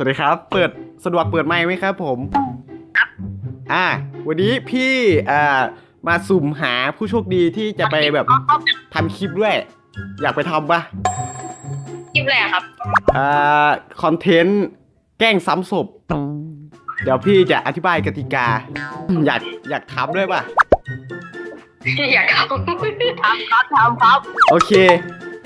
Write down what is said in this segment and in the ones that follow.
สวัสดีครับ เปิดสะดวกเปิดไมค์ไหมครับผมอ่า วันนี้พี่อ่ามาสุ่มหาผู้โชคดีที่จะไปแบบทำคลิปด้วย อยากไปทำปะคลิปแรกครับอ่าคอนเทนต์แกล้งซ้ำศพเดี๋ยวพี่จะอธิบายกติกา อยากอยากทำด้วยปะอยากทำทำครับทำครับ โอเค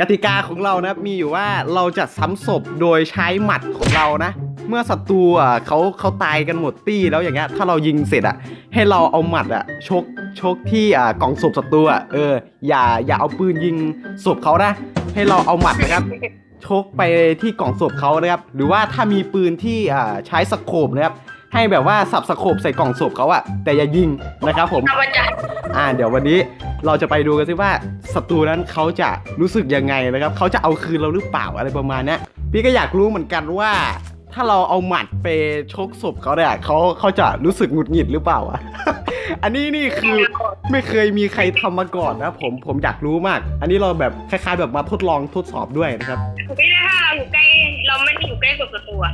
กติกาของเรานะมีอยู่ว่าเราจะซ้ำศพโดยใช้หมัดของเรานะ เมื่อศัตรูอะเขาเขาตายกันหมดตี้แล้วอย่างเงี้ยถ้าเรายิงเสร็จอะ ให้เราเอาหมัดอะชกชกที่อ่ากล่องศพศัตรูอะเอออย่าอย่าเอาปืนยิงศพเขานะให้เราเอาหมัดนะครับชกไปที่กล่องศพเขานะครับ หรือว่าถ้ามีปืนที่อ่าใช้สโคปนะครับ ให้แบบว่าสับสโคปใส่กล่องศพเขาอะแต่อย่ายิงนะครับผมทำมาจากอ่าเดี๋ยววันนี้เราจะไปดูกันซิว่าศัตรูนั้นเขาจะรู้สึกยังไงนะครับเขาจะเอาคืนเราหรือเปล่าอะไรประมาณเนี้ยพี่ก็อยากรู้เหมือนกันว่า ถ้าเราเอาหมัดไปชกศพเขาเนี่ยเขาเขาจะรู้สึกหงุดหงิดหรือเปล่าอะ อันนี้นี่คือไม่เคยมีใครทำมาก่อนนะผมผมอยากรู้มาก อันนี้เราแบบคล้ายๆแบบมาทดลองทดสอบด้วยนะครับ ไม่ได้ถ้าเราอยู่ใกล้เราไม่ได้อยู่ใกล้กับศัตรูอะ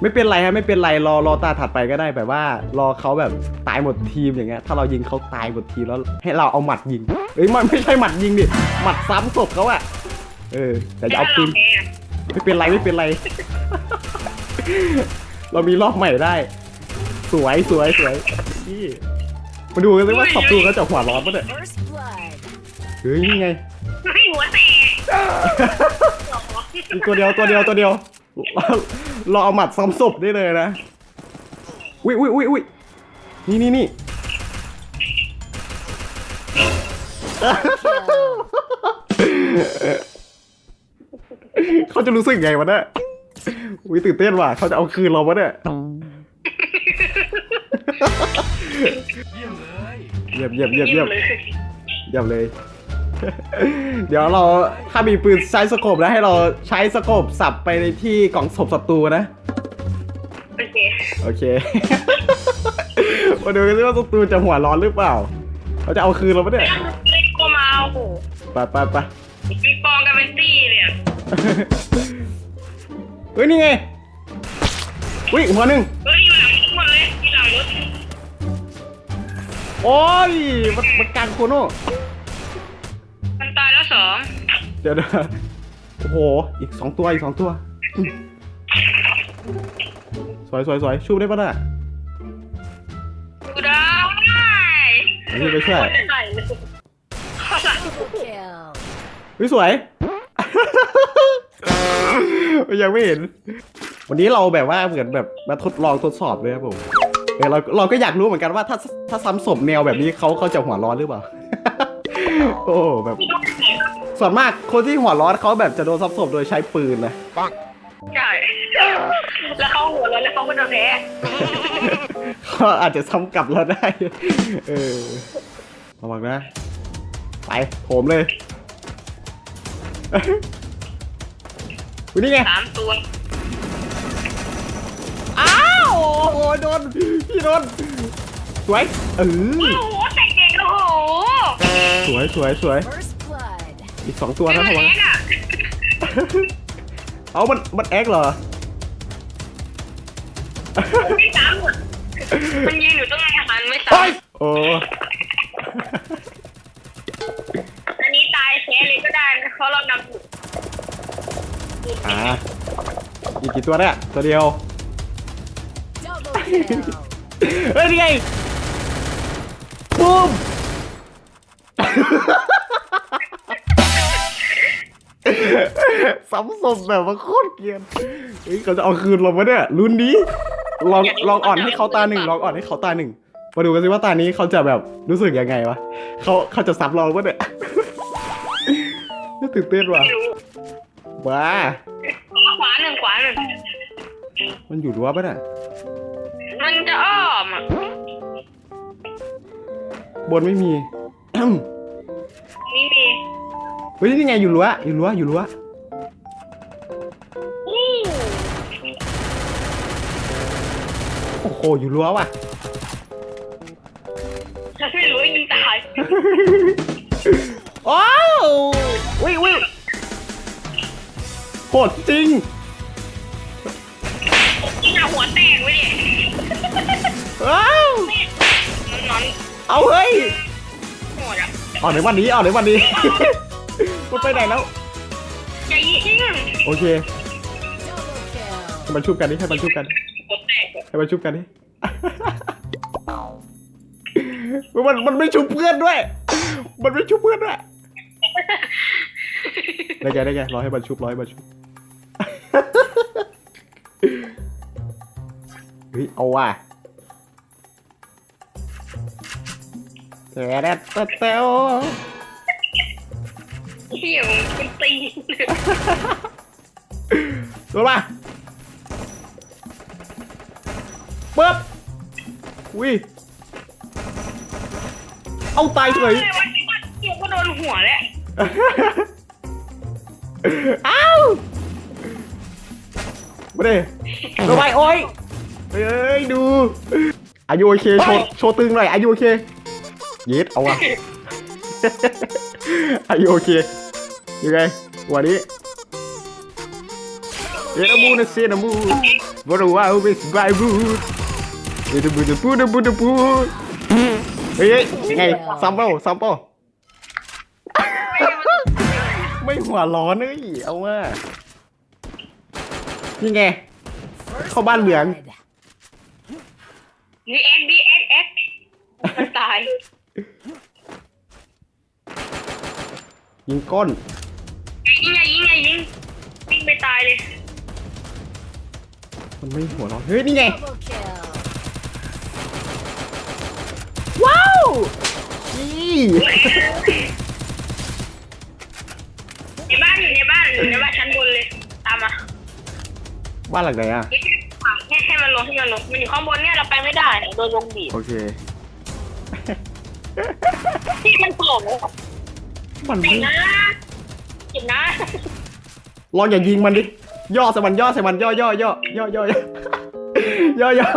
ไม่เป็นไรฮะไม่เป็นไรรอรอตาถัดไปก็ได้แบบว่า รอเขาแบบตายหมดทีมอย่างเงี้ยถ้าเรายิงเขาตายหมดทีมแล้วให้เราเอาหมัดยิงเอ้ยมันไม่ใช่หมัดยิงดิหมัดซ้ำศพเขาอะเออแต่อย่าเอาปืนแพ้อะไม่เป็นไรไม่เป็นไร เรามีรอบใหม่ได้ สวยสวยสวยนี่มาดูกันสิว่าศัตรูเขาจะหัวร้อนปะเนี่ย First blood. เฮ้ยนี่ไงไม่หัวแตกอีกตัวเดียวตัวเดียวตัวเดียวเราเอาหมัดซ้ำศพได้เลยนะอุ้ยอุ้ยอุ้ยอุ้ยนี่นี่นี่เขาจะรู้สึกไงวะเนี่ยอุ้ยตื่นเต้นว่ะเขาจะเอาคืนเราวะเนี่ยเยี่ยมเยี่ยมเยี่ยมเยี่ยมเลยเยี่ยมเลย เดี๋ยวเราถ้ามีปืนใช้สโคปนะให้เราใช้สโคปสับไปในที่กล่องศพศัตรูนะ โอเค โอเค มาดูกันสิว่าศัตรูจะหัวร้อนหรือเปล่าเขาจะเอาคืนเราปะเนี่ยเล็กก็มาโอ้โหไปไปไปมีกองกันเป็นตี้เลยอะเฮ้ยนี่ไงอุ้ยหัวหนึ่งเฮ้ยอยู่หลังรถหมดเลยอยู่หลังรถโอ้ยมันมันกลางโคโน่มันตายแล้ว สองเดี๋ยวเดี๋ยวโอ้โห อีกสองตัวอีกสองตัว สวยสวยสวยชูได้ปะน่ะดูได้เดี๋ยวพี่ไปช่วยใส่เลยข้างหลัง Kill. เฮ้ยสวย ยังไม่เห็น วันนี้เราแบบว่าเหมือนแบบมาทดลองทดสอบเลยครับผมเออเราเราก็อยากรู้เหมือนกันว่าถ้าถ้าซ้ำศพแนวแบบนี้เขาเขาจะหัวร้อนหรือเปล่า โอ้แบบ ส่วนมากคนที่หัวร้อนเขาแบบจะโดนซ้ำศพโดยใช้ปืนนะ ใช่ แล้วเขาหัวเราะแล้วเขาก็จะแพ้เขาอาจจะซ้ำกลับเราได้ เออระวังนะ ไปโถมเลยอุ๊ยนี่ไง สามตัว อ้าว โอ้โหโดนพี่โดนสวยเออโอ้โหแตกเด็กโอ้โห สวยสวยสวย First blood. อีกสองตัวไม่นะมาผมเองอะเอามันมันแอคเหรอไม่ซ้ำอะมันยืนอยู่ตรงไหนหันไม่ซ้เฮ้ยโอ้ำอันนี้ตายแพ้เลยก็ได้นะเพราะเรานำอยู่อ่าอีกกี่ตัวเนี่ยตัวเดียว Double kill. เฮ้ยนี่ไงบูม ซ้ำศพแบบว่าโคตรเกรียนเฮ้ยเขาจะเอาคืนเราปะเนี่ยรุ่นนี้ลองลองอ่อนให้เขาตาหนึ่งลองอ่อนให้เขาตาหนึ่งมาดูกันสิว่าตานี้เขาจะแบบรู้สึกยังไงวะเขาเขาจะซ้ำเราปะเนี่ยน่าตื่นเต้นว่ะไม่รู้ว้าขวาหนึ่งขวาหนึ่งมันอยู่รั้วปะเนี่ยมันจะอ้อมอะบนไม่มี นี่มีเฮ้ยนี่ไงอยู่รั้วอยู่รั้วอยู่รั้ว โอ้โหอยู่รั้วว่ะฉันไม่รู้ว่ายิงตายว้าววิววิวโหดจริงวแตกไปดิว้าว นอนเอาเฮ้ยโหดอะออกในวันนี้ออกในวันนี้ มันไปไหนแล้ว อย่ายิงโอเค Double kill. ให้มันชุบกันดิให้มันชุบกัน หัวแตกให้มันชุบกันดิมันมันไม่ชุบเพื่อนด้วย มันไม่ชุบเพื่อนด้วยได้ไงได้ไงรอให้มันชุบรอให้มันชุบเฮ้ยเอาว่ะแต่แต่แต่แต่โอ้เหี้ยมันตีโดนมา วิเอาตายเฉยเฮ้ยวันนี้วันเดียวก็โดนหัวแล้วอ้าวมาดิลงไปโอ้ยเอ้ยดูอายุโอเคโชว์โชว์ตึงหน่อยอายุโอเคเย็ดเอาวะอายุโอเคยังไงวันนี้เดนมูนะเซนมูบรู้ว่าเอาไปสบายบู เดนบูเดนบูเดนบูเดนบูเฮ้ยยังไงซัมเปิลซัมเปิลไม่หัวร้อนเลยเอาว่านี่ไง เข้าบ้านเหลือง Blood. นี่เอ็กดีเอ็กเอ็กมันตาย ยิงก้น ยิงไงยิงไงยิงยิงไปตายเลย มันไม่หัวร้อน เฮ้ย นี่ไง Double kill. ว้าว นี่ในบ้านอยู่ในบ้านอยู่ในบ้านชั้นบนเลย ตามมาบ้านหลังไหนอะ ให้ให้มันลงให้มันลงมันอยู่ข้างบนเนี่ยเราไปไม่ได้เนี่ยโดนลงบีบโอเค ที่มันโผล่มันเจ็ไม่บนะเจ็บนะลองอย่ายิงมันดิ ย่อใส่มันย่อใส่มันย่อย่อย่อย่อย่อย่อย่อย่อ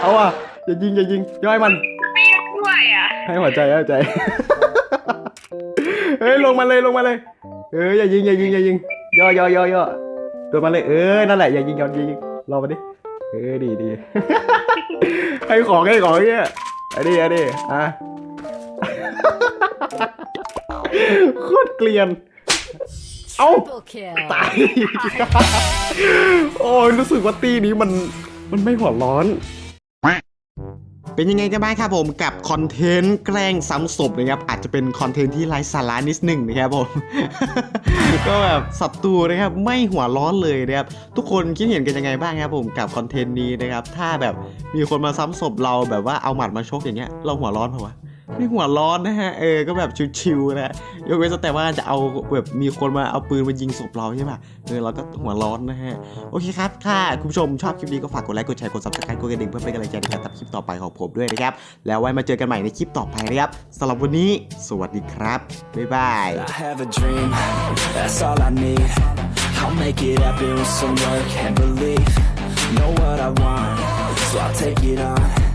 เอาอะ อย่ายิงอย่ายิงย่อให้มันไม่ได้ด้วยอะให้หัวใจให้หัวใจ เฮ้ยลงมาเลยลงมาเลย เอออย่ายิงอย่ายิงอย่ายิงย่อย่อย่อย่อโดนมาเลยเออนั่นแหละอย่ายิงอย่ายิงรอมาดิเออดีดีให้ของให้ของเนี่ยอันนี้อันนี้อะโคตรเกลียน เอ้า Triple kill. ตาย โอ้ยรู้สึกว่าตีนี้มันมันไม่หัวร้อน เป็นยังไงกันบ้างครับผมกับคอนเทนต์แกล้งซ้ำศพนะครับอาจจะเป็นคอนเทนต์ที่ไร้สาระนิดหนึ่งนะครับผมก็แบบศัตรูนะครับไม่หัวร้อนเลยนะครับทุกคนคิดเห็นกันยังไงบ้างครับผมกับคอนเทนต์นี้นะครับถ้าแบบมีคนมาซ้ำศพเราแบบว่าเอาหมัดมาชกอย่างเงี้ยเราหัวร้อนเปล่าวะ ไม่หัวร้อนนะฮะ เออ ก็แบบชิวๆนะยกเว้นแต่ว่าจะเอาแบบมีคนมาเอาปืนมายิงศพเราใช่ป่ะ เออเราก็หัวร้อนนะฮะ โอเคครับ ถ้าคุณผู้ชมชอบคลิปนี้ก็ฝากกดไลค์ กดแชร์ กด subscribe กดกระดิ่งเพื่อเป็นกำลังใจในการทำคลิปต่อไปของผมด้วยนะครับ แล้วไว้มาเจอกันใหม่ในคลิปต่อไปนะครับสำหรับวันนี้ สวัสดีครับ บ๊ายบาย I'll make it happen with some work and belief. Know what I want, so I'll take it on.